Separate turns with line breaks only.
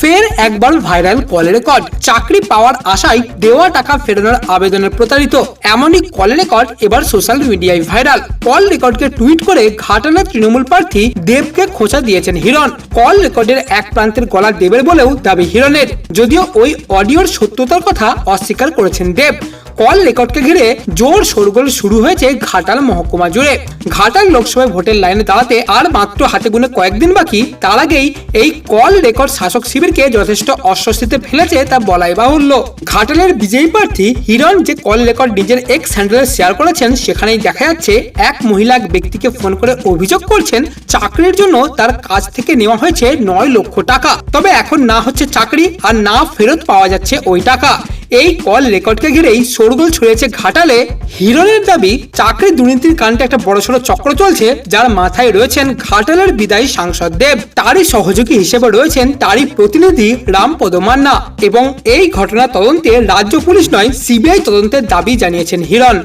ফের একবার ভাইরাল কলের রেকর্ড। চাকরি পাওয়ার আশায় দেওয়া টাকা ফেরানোর আবেদনে প্রতারিত। এমনই কল রেকর্ড এবার সোশ্যাল মিডিয়ায় ভাইরাল। কল রেকর্ডকে টুইট করে ঘাটানা তৃণমূল প্রার্থী দেবকে খোঁচা দিয়েছেন হিরণ। কল রেকর্ডের এক প্রান্তের গলা দেবের বলেও দাবি হিরণের। যদিও ওই অডিওর সত্যতার কথা অস্বীকার করেছেন দেব। কল রেকর্ডকে ঘিরে জোর শোরগোল শুরু হয়েছে ঘাটাল মহকুমা জুড়ে। ঘাটাল লোকসভায় ভোটের লাইনে দাঁড়াতে আর মাত্র হাতে গুনে কয়েকদিন বাকি, তার আগেই এই কল রেকর্ড শাসক শিবিরকে যথেষ্ট অস্বস্তিতে ফেলেছে তা বলাই বাহুল্য। ঘাটালের বিজয়ী প্রার্থী হিরণ যে কল রেকর্ড নিজের এক্স হ্যান্ডেলে শেয়ার করেছেন, সেখানেই দেখা যাচ্ছে এক মহিলা ব্যক্তিকে ফোন করে অভিযোগ করছেন, চাকরির জন্য তার কাছ থেকে নেওয়া হয়েছে নয় লক্ষ টাকা। তবে এখন না হচ্ছে চাকরি আর না ফেরত পাওয়া যাচ্ছে ওই টাকা। এই কল রেকর্ডকে ঘিরেই শোরগোল ছড়িয়েছে ঘাটালে। হিরণের দাবি, চাকরি দুর্নীতির কারণে একটা বড়সড় চক্র চলছে, যার মাথায় রয়েছেন ঘাটালের বিদায়ী সাংসদ দেব। তারই সহযোগী হিসেবে রয়েছেন তারই প্রতিনিধি রামপদ মান্না এবং এই ঘটনা তদন্তে রাজ্য পুলিশ নয়, সিবিআই তদন্তের দাবি জানিয়েছেন হিরণ।